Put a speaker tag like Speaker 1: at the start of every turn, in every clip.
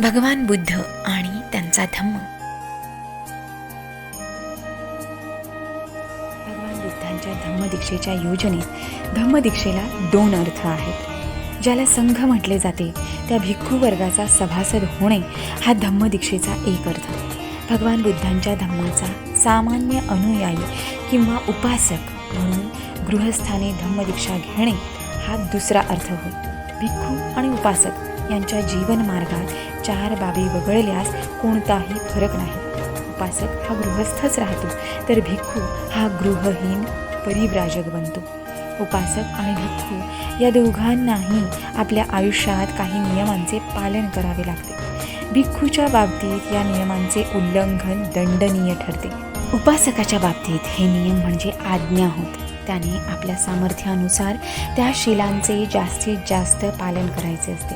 Speaker 1: भगवान बुद्ध आणि त्यांचा धम्म. भगवान बुद्धांच्या धम्मदीक्षेच्या योजनेत धम्मदीक्षेला दोन अर्थ आहेत. ज्याला संघ म्हटले जाते त्या भिक्खू वर्गाचा सभासद होणे हा धम्मदीक्षेचा एक अर्थ. भगवान बुद्धांच्या धम्माचा सामान्य अनुयायी किंवा उपासक म्हणून गृहस्थाने धम्मदीक्षा घेणे हा दुसरा अर्थ होय. भिक्खू आणि उपासक यांच्या जीवनमार्गात चार बाबी वगळल्यास कोणताही फरक नाही. उपासक हा गृहस्थच राहतो तर भिक्खू हा गृहहीन परिव्राजक बनतो. उपासक आणि भिक्खू या दोघांनाही आपल्या आयुष्यात काही नियमांचे पालन करावे लागते. भिक्खूच्या बाबतीत या नियमांचे उल्लंघन दंडनीय ठरते. उपासकाच्या बाबतीत हे नियम म्हणजे आज्ञा होत त्याने आपल्या सामर्थ्यानुसार त्या शिलांचे जास्तीत जास्त पालन करायचे असते.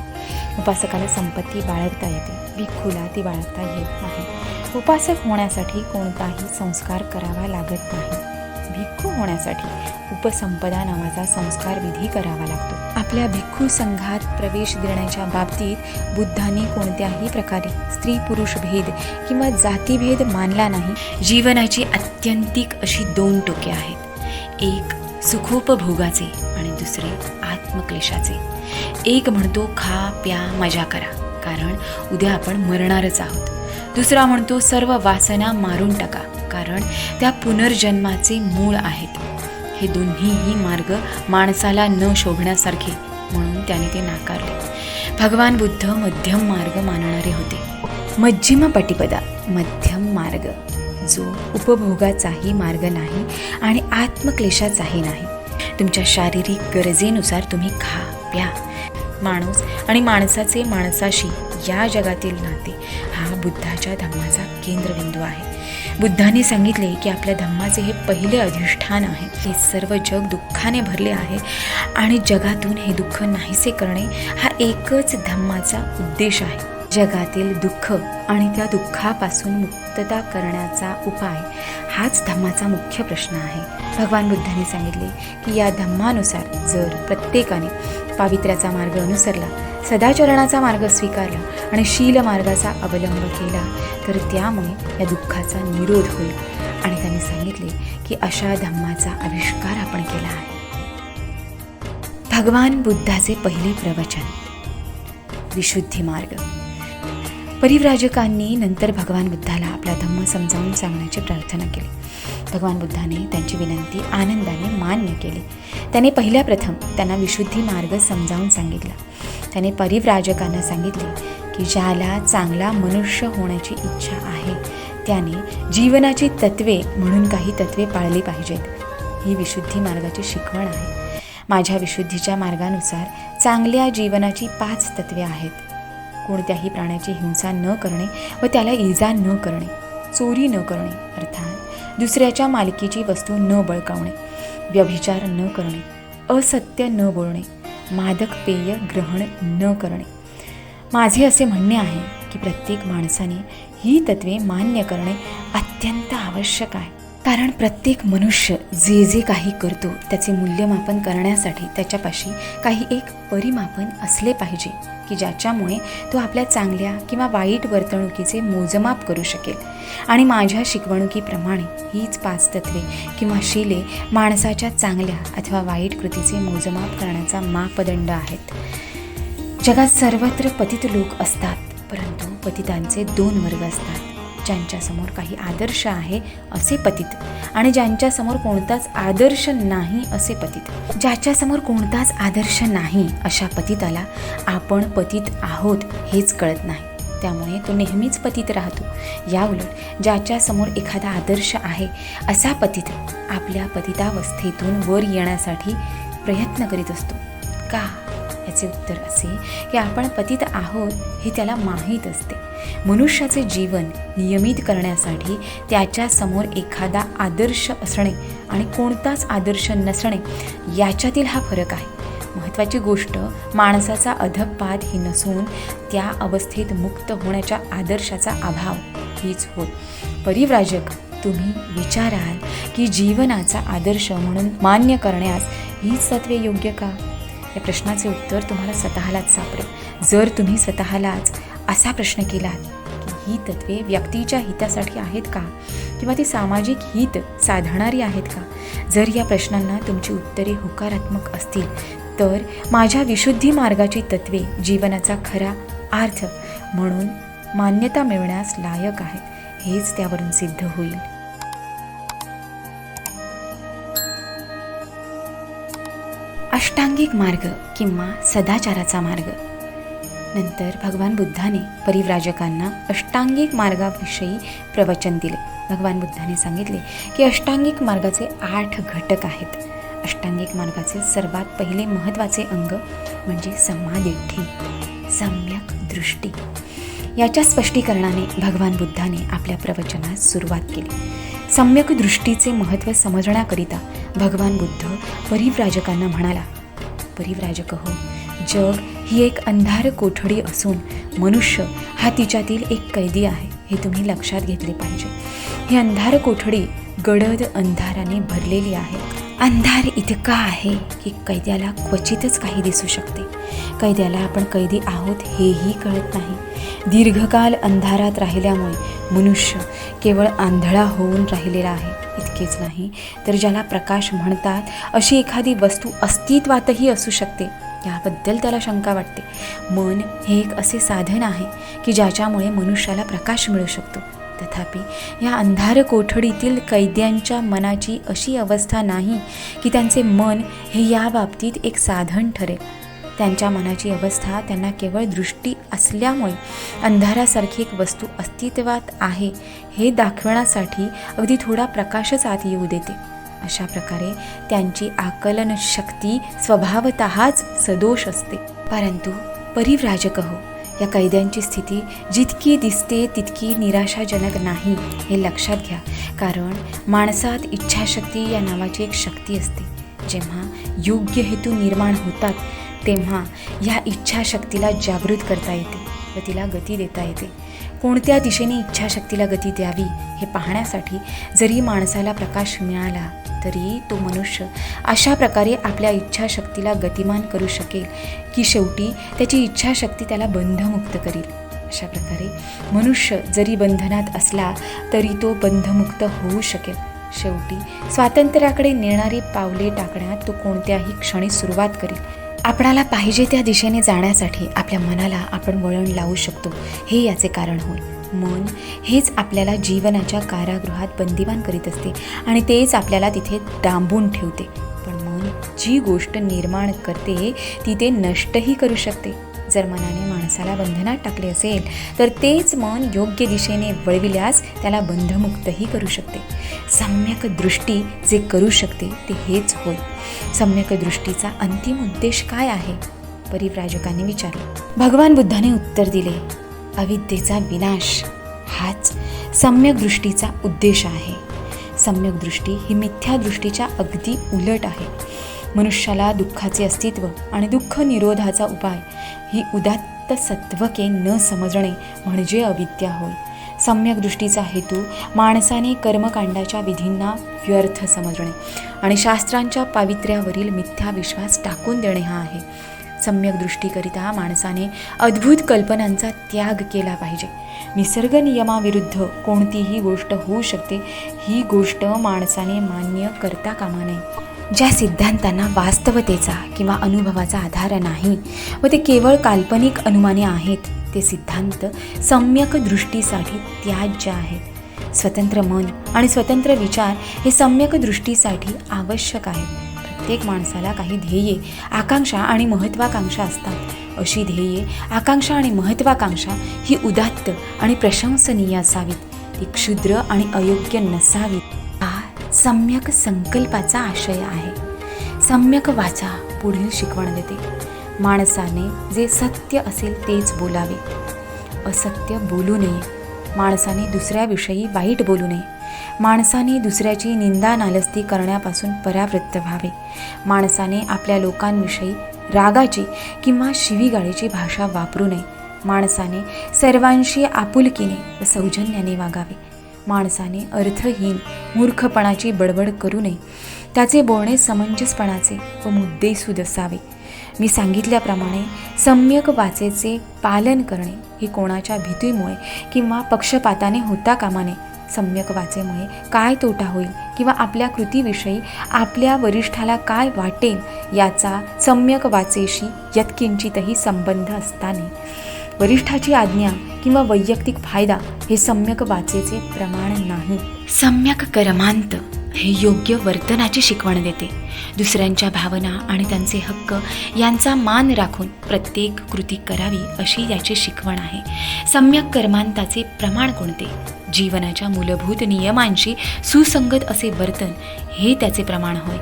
Speaker 1: उपासकाला संपत्ती बाळगता येते. भिक्खूला ती बाळगता येत नाही. उपासक होण्यासाठी कोणताही संस्कार करावा लागत नाही. भिक्खू होण्यासाठी उपसंपदा नावाचा संस्कार विधी करावा लागतो. आपल्या भिक्खू संघात प्रवेश देण्याच्या बाबतीत बुद्धांनी कोणत्याही प्रकारे स्त्री पुरुष भेद किंवा जातीभेद मानला नाही. जीवनाची अत्यंतिक अशी दोन टोके आहेत. एक सुखोपभोगाचे आणि दुसरे आत्मक्लेशाचे. एक म्हणतो खा प्या मजा करा. कारण उद्या आपण मरणारच आहोत. दुसरा म्हणतो सर्व वासना मारून टाका. कारण त्या पुनर्जन्माचे मूळ आहेत. हे दोन्हीही मार्ग माणसाला न शोभण्यासारखे म्हणून त्याने ते नाकारले. भगवान बुद्ध मध्यम मार्ग मानणारे होते. मज्जिम पटिपदा मध्यम मार्ग. जो उपभोगाचाही मार्ग नाही आणि आत्मक्लेशाचाही नाही. तुमच्या शारीरिक गरजेनुसार तुम्ही खा प्या. माणूस आणि माणसाचे माणसाशी या जगातील नाते हा बुद्धाच्या धम्माचा केंद्रबिंदू आहे. बुद्धाने सांगितले की आपल्या धम्माचे हे पहिले अधिष्ठान आहे. हे सर्व जग दुःखाने भरले आहे आणि जगातून हे दुःख नाहीसे करणे हा एकच धम्माचा उद्देश आहे. जगातील दुःख आणि त्या दुःखापासून मुक्त मुक्तता करण्याचा उपाय हाच धम्माचा मुख्य प्रश्न आहे. भगवान बुद्धांनी सांगितले की या धम्मानुसार जर प्रत्येकाने पावित्र्याचा मार्ग अनुसरला सदाचरणाचा मार्ग स्वीकारला आणि शील मार्गाचा अवलंब केला तर त्यामुळे या दुःखाचा निरोध होईल. आणि त्यांनी सांगितले की अशा धम्माचा आविष्कार आपण केला आहे. भगवान बुद्धाचे पहिले प्रवचन विशुद्धी मार्ग. परिव्राजकांनी नंतर भगवान बुद्धाला आपला धम्म समजावून सांगण्याची प्रार्थना केली. भगवान बुद्धाने त्यांची विनंती आनंदाने मान्य केली. त्याने पहिल्या प्रथम त्यांना विशुद्धी मार्ग समजावून सांगितला. त्याने परिव्राजकांना सांगितले की ज्याला चांगला मनुष्य होण्याची इच्छा आहे त्याने जीवनाची तत्वे म्हणून काही तत्वे पाळली पाहिजेत. ही विशुद्धी मार्गाची शिकवण आहे. माझ्या विशुद्धीच्या मार्गानुसार चांगल्या जीवनाची पाच तत्वे आहेत. कोणत्याही प्राण्याची हिंसा न करणे व त्याला इजा न करणे चोरी न करणे अर्थात दुसऱ्याच्या मालकीची वस्तू न बळकावणे व्यभिचार न करणे असत्य न बोलणे मादक पेय ग्रहण न करणे. माझे असे म्हणणे आहे की प्रत्येक माणसाने ही तत्वे मान्य करणे अत्यंत आवश्यक आहे. कारण प्रत्येक मनुष्य जे जे काही करतो त्याचे मूल्यमापन करण्यासाठी त्याच्यापाशी काही एक परिमापन असले पाहिजे की ज्याच्यामुळे तो आपल्या चांगल्या किंवा वाईट वर्तणुकीचे मोजमाप करू शकेल. आणि माझ्या शिकवणुकीप्रमाणे हीच पाच तत्वे किंवा शिले माणसाच्या चांगल्या अथवा वाईट कृतीचे मोजमाप करण्याचा मापदंड आहेत. जगात सर्वत्र पतित लोक असतात परंतु पतितांचे दोन वर्ग असतात. ज्यांच्यासमोर काही आदर्श आहे असे पतित. आणि ज्यांच्यासमोर कोणताच आदर्श नाही असे पतित. ज्याच्यासमोर कोणताच आदर्श नाही अशा पतिताला आपण पतित आहोत हेच कळत नाही. त्यामुळे तो नेहमीच पतित राहतो. याउलट ज्याच्यासमोर एखादा आदर्श आहे असा पतित आपल्या पतितावस्थेतून वर येण्यासाठी प्रयत्न करीत असतो. का? याचे उत्तर असे की आपण पतित आहोत हे त्याला माहीत असते. मनुष्याचे जीवन नियमित करण्यासाठी त्याच्यासमोर एखादा आदर्श असणे आणि कोणताच आदर्श नसणे याच्यातील हा फरक आहे. महत्त्वाची गोष्ट माणसाचा अधपात ही नसून त्या अवस्थेत मुक्त होण्याच्या आदर्शाचा अभाव हीच होत परिव्राजक तुम्ही विचाराल की जीवनाचा आदर्श म्हणून मान्य करण्यास हीच तत्वे योग्य का? या प्रश्नाचे उत्तर तुम्हाला स्वतःलाच सापडेल. जर तुम्ही स्वतःलाच असा प्रश्न केला की ही तत्वे व्यक्तीच्या हितासाठी आहेत का? किंवा ती सामाजिक हित साधणारी आहेत का? जर या प्रश्नांना तुमची उत्तरे होकारात्मक असतील तर माझ्या विशुद्धी मार्गाची तत्वे जीवनाचा खरा अर्थ म्हणून मान्यता मिळण्यास लायक आहेत हेच त्यावरून सिद्ध होईल. अष्टांगिक मार्ग किंवा सदाचाराचा मार्ग. नंतर भगवान बुद्धाने परिव्राजकांना अष्टांगिक मार्गाविषयी प्रवचन दिले. भगवान बुद्धाने सांगितले की अष्टांगिक मार्गाचे आठ घटक आहेत. अष्टांगिक मार्गाचे सर्वात पहिले महत्त्वाचे अंग म्हणजे समाधिठी सम्यक दृष्टी. याच्या स्पष्टीकरणाने भगवान बुद्धाने आपल्या प्रवचनास सुरुवात केली. सम्यक दृष्टीचे महत्त्व समजण्याकरिता भगवान बुद्ध परिव्राजकांना म्हणाला परिव्राजक हो जग ही एक अंधार कोठडी असून मनुष्य हा तिच्यातील एक कैदी आहे हे तुम्ही लक्षात घेतले पाहिजे. ही अंधार कोठडी गडद अंधाराने भरलेली आहे. अंधार इतका आहे की कैद्याला क्वचितच काही दिसू शकते. कैद्याला आपण कैदी आहोत हेही कळत नाही. दीर्घकाल अंधारात राहिल्यामुळे मनुष्य केवळ आंधळा होऊन राहिलेला आहे इतकेच नाही तर ज्याला प्रकाश म्हणतात अशी एखादी वस्तू अस्तित्वातही असू शकते. याबद्दल त्याला शंका वाटते. मन हे एक असे साधन आहे की ज्याच्यामुळे मनुष्याला प्रकाश मिळू शकतो. तथापि या अंधार कोठडीतील कैद्यांच्या मनाची अशी अवस्था नाही की त्यांचे मन हे या बाबतीत एक साधन ठरेल. त्यांच्या मनाची अवस्था त्यांना केवळ दृष्टी असल्यामुळे अंधारासारखी एक वस्तू अस्तित्वात आहे हे दाखवण्यासाठी अगदी थोडा प्रकाशच आत येऊ देते. अशा प्रकारे त्यांची आकलन शक्ती स्वभावतःच सदोष असते. परंतु परिव्राजक हो या कैद्यांची स्थिती जितकी दिसते तितकी निराशाजनक नाही हे लक्षात घ्या. कारण माणसात इच्छाशक्ती या नावाची एक शक्ती असते. जेव्हा योग्य हेतू निर्माण होतात तेव्हा या इच्छाशक्तीला जागृत करता येते व तिला गती देता येते. कोणत्या दिशेने इच्छाशक्तीला गती द्यावी हे पाहण्यासाठी जरी माणसाला प्रकाश मिळाला तरी तो मनुष्य अशा प्रकारे आपल्या इच्छाशक्तीला गतिमान करू शकेल की शेवटी त्याची इच्छाशक्ती त्याला बंधमुक्त करील. अशा प्रकारे मनुष्य जरी बंधनात असला तरी तो बंधमुक्त होऊ शकेल. शेवटी स्वातंत्र्याकडे नेणारी पावले टाकण्यात तो कोणत्याही क्षणी सुरुवात करील. आपणाला पाहिजे त्या दिशेने जाण्यासाठी आपल्या मनाला आपण वळण लावू शकतो. हे याचे कारण होय. मन हेच आपल्याला जीवनाच्या कारागृहात बंदिवान करीत असते आणि तेच आपल्याला तिथे डांबून ठेवते. पण मन जी गोष्ट निर्माण करते ती ते नष्टही करू शकते. जर मनाने माणसाला बंधनात टाकले असेल तर तेच मन योग्य दिशेने वळविल्यास त्याला बंधमुक्तही करू शकते. सम्यक दृष्टी जे करू शकते ते हेच होय. सम्यक दृष्टीचा अंतिम उद्देश काय आहे? परिव्राजकाने विचारले. भगवान बुद्धाने उत्तर दिले अविद्येचा विनाश हाच सम्यक दृष्टीचा उद्देश आहे. सम्यक दृष्टी ही मिथ्या दृष्टीच्या अगदी उलट आहे. मनुष्याला दुःखाचे अस्तित्व आणि दुःख निरोधाचा उपाय ही उदात्त सत्वके न समजणे म्हणजे अविद्या होय. सम्यक दृष्टीचा हेतू माणसाने कर्मकांडाच्या विधींना व्यर्थ समजणे आणि शास्त्रांच्या पावित्र्यावरील मिथ्या विश्वास टाकून देणे हा आहे. सम्यक दृष्टीकरिता माणसाने अद्भुत कल्पनांचा त्याग केला पाहिजे. निसर्ग नियमाविरुद्ध कोणतीही गोष्ट होऊ शकते. ही गोष्ट माणसाने मान्य करता कामा नये. ज्या सिद्धांतांना वास्तवतेचा किंवा अनुभवाचा आधार नाही व ते केवळ काल्पनिक अनुमाने आहेत ते सिद्धांत सम्यक दृष्टीसाठी त्याज्य आहेत. स्वतंत्र मन आणि स्वतंत्र विचार हे सम्यक दृष्टीसाठी आवश्यक आहेत. प्रत्येक माणसाला काही ध्येये आकांक्षा आणि महत्त्वाकांक्षा असतात. अशी ध्येये आकांक्षा आणि महत्त्वाकांक्षा ही उदात्त आणि प्रशंसनीय असावीत. ती क्षुद्र आणि अयोग्य नसावीत. सम्यक संकल्पाचा आशय आहे. सम्यक वाचा पुढील शिकवण देते. माणसाने जे सत्य असेल तेच बोलावे. असत्य बोलू नये. माणसाने दुसऱ्याविषयी वाईट बोलू नये. माणसाने दुसऱ्याची निंदा नालस्ती करण्यापासून परावृत्त व्हावे. माणसाने आपल्या लोकांविषयी रागाची किंवा शिवीगाळीची भाषा वापरू नये. माणसाने सर्वांशी आपुलकीने व सौजन्याने वागावे. माणसाने अर्थहीन मूर्खपणाची बडबड करू नये. त्याचे बोलणे समंजसपणाचे व मुद्देसूद असावे मी सांगितल्याप्रमाणे सम्यक वाचेचे पालन करणे हे कोणाच्या भीतीमुळे किंवा पक्षपाताने होता कामा नये सम्यक वाचेमुळे काय तोटा होईल किंवा आपल्या कृतीविषयी आपल्या वरिष्ठाला काय वाटेल याचा सम्यक वाचेशी यत्किंचितही संबंध असताना. वरिष्ठाची आज्ञा किंवा वैयक्तिक फायदा हे सम्यक वाचेचे प्रमाण नाही. सम्यक कर्मांत हे योग्य वर्तनाची शिकवण देते. दुसऱ्यांच्या भावना आणि त्यांचे हक्क यांचा मान राखून प्रत्येक कृती करावी अशी याची शिकवण आहे. सम्यक कर्मांताचे प्रमाण कोणते? जीवनाच्या मूलभूत नियमांशी सुसंगत असे वर्तन हे त्याचे प्रमाण होय.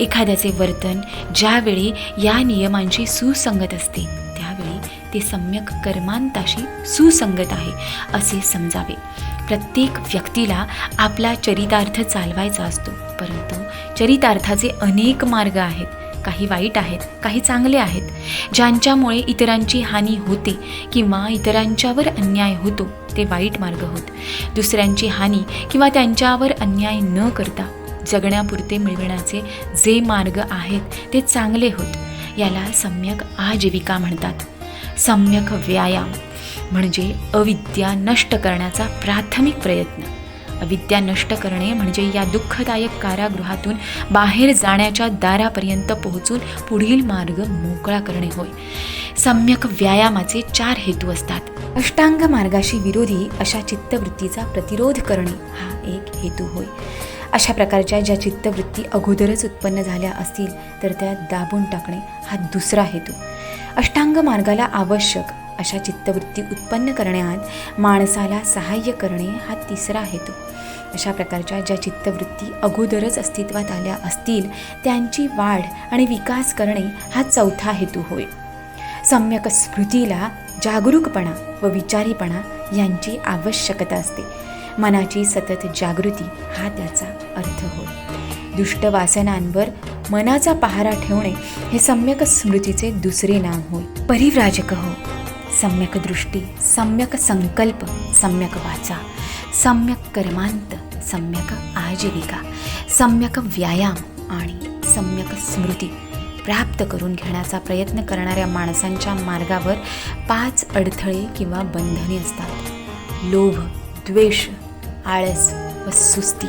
Speaker 1: एखाद्याचे वर्तन ज्यावेळी या नियमांशी सुसंगत असते त्यावेळी ते सम्यक कर्मांताशी सुसंगत आहे असे समजावे. प्रत्येक व्यक्तीला आपला चरितार्थ चालवायचा असतो परंतु चरितार्थाचे अनेक मार्ग आहेत. काही वाईट आहेत काही चांगले आहेत. ज्यांच्यामुळे इतरांची हानी होते किंवा इतरांच्यावर अन्याय होतो ते वाईट मार्ग होत. दुसऱ्यांची हानी किंवा त्यांच्यावर अन्याय न करता जगण्यापुरते मिळवण्याचे जे मार्ग आहेत ते चांगले होत. याला सम्यक आजीविका म्हणतात. सम्यक व्यायाम म्हणजे अविद्या नष्ट करण्याचा प्राथमिक प्रयत्न. अविद्या नष्ट करणे म्हणजे या दुःखदायक कारागृहातून बाहेर जाण्याच्या दारापर्यंत पोहोचून पुढील मार्ग मोकळा करणे होय. सम्यक व्यायामाचे चार हेतू असतात. अष्टांग मार्गाशी विरोधी अशा चित्तवृत्तीचा प्रतिरोध करणे हा एक हेतू होय. अशा प्रकारच्या ज्या चित्तवृत्ती अगोदरच उत्पन्न झाल्या असतील तर त्या दाबून टाकणे हा दुसरा हेतू. अष्टांग मार्गाला आवश्यक अशा चित्तवृत्ती उत्पन्न करण्यात माणसाला सहाय्य करणे हा तिसरा हेतू. अशा प्रकारच्या ज्या चित्तवृत्ती अगोदरच अस्तित्वात आल्या असतील त्यांची वाढ आणि विकास करणे हा चौथा हेतू होय. सम्यक स्मृतीला जागरूकपणा व विचारीपणा यांची आवश्यकता असते. मनाची सतत जागृती हा त्याचा अर्थ होय. दुष्ट वासनांवर मनाचा पहारा ठेवणे हे सम्यक स्मृतीचे दुसरे नाव होय. परिव्राजक हो. सम्यक दृष्टी सम्यक संकल्प सम्यक वाचा सम्यक कर्मांत सम्यक आजीविका सम्यक व्यायाम आणि सम्यक स्मृती प्राप्त करून घेण्याचा प्रयत्न करणाऱ्या माणसांच्या मार्गावर पाच अडथळे किंवा बंधने असतात. लोभ द्वेष आळस व सुस्ती.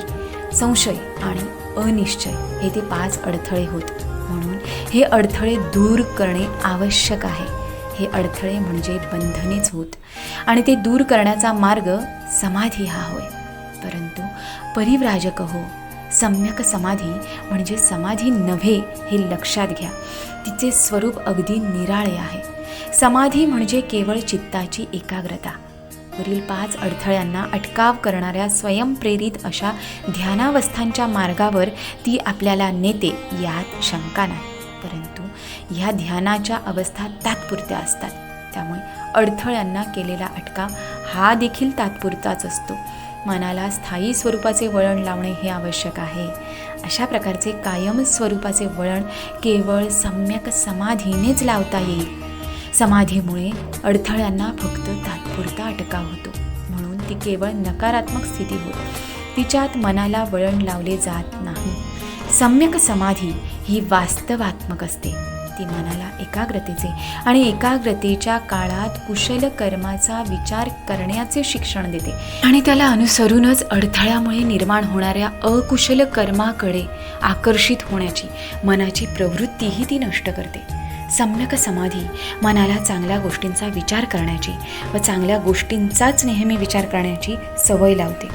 Speaker 1: संशय आणि अनिश्चय हे ते पाच अडथळे होत. म्हणून हे अडथळे दूर करणे आवश्यक आहे. हे अडथळे म्हणजे बंधनेच होत. आणि ते दूर करण्याचा मार्ग समाधी हा होय. परंतु परिव्राजक हो. सम्यक समाधी म्हणजे समाधी नव्हे हे लक्षात घ्या. तिचे स्वरूप अगदी निराळे आहे. समाधी म्हणजे केवळ चित्ताची एकाग्रता. वरील पाच अडथळ्यांना अटकाव करणाऱ्या स्वयंप्रेरित अशा ध्यानावस्थांच्या मार्गावर ती आपल्याला नेते यात शंका नाही. परंतु ह्या ध्यानाच्या अवस्था तात्पुरत्या असतात. त्यामुळे अडथळ्यांना केलेला अटकाव हा देखील तात्पुरताच असतो. मनाला स्थायी स्वरूपाचे वळण लावणे हे आवश्यक आहे. अशा प्रकारचे कायम स्वरूपाचे वळण केवळ सम्यक समाधीनेच लावता येईल. समाधीमुळे अडथळ्यांना फक्त तात्पुरता अटकाव होतो. म्हणून ती केवळ नकारात्मक स्थिती होत तिच्यात मनाला वळण लावले जात नाही. सम्यक समाधी ही वास्तवात्मक असते. ती मनाला एकाग्रतेचे आणि एकाग्रतेच्या काळात कुशल कर्माचा विचार करण्याचे शिक्षण देते. आणि त्याला अनुसरूनच अडथळ्यामुळे निर्माण होणाऱ्या अकुशल कर्माकडे आकर्षित होण्याची मनाची प्रवृत्तीही ती नष्ट करते. सम्यक समाधी मनाला चांगल्या गोष्टींचा विचार करण्याची व चांगल्या गोष्टींचाच नेहमी विचार करण्याची सवय लावते.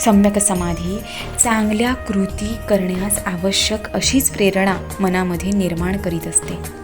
Speaker 1: सम्यक समाधी चांगल्या कृती करण्यास आवश्यक अशीच प्रेरणा मनामध्ये निर्माण करीत असते.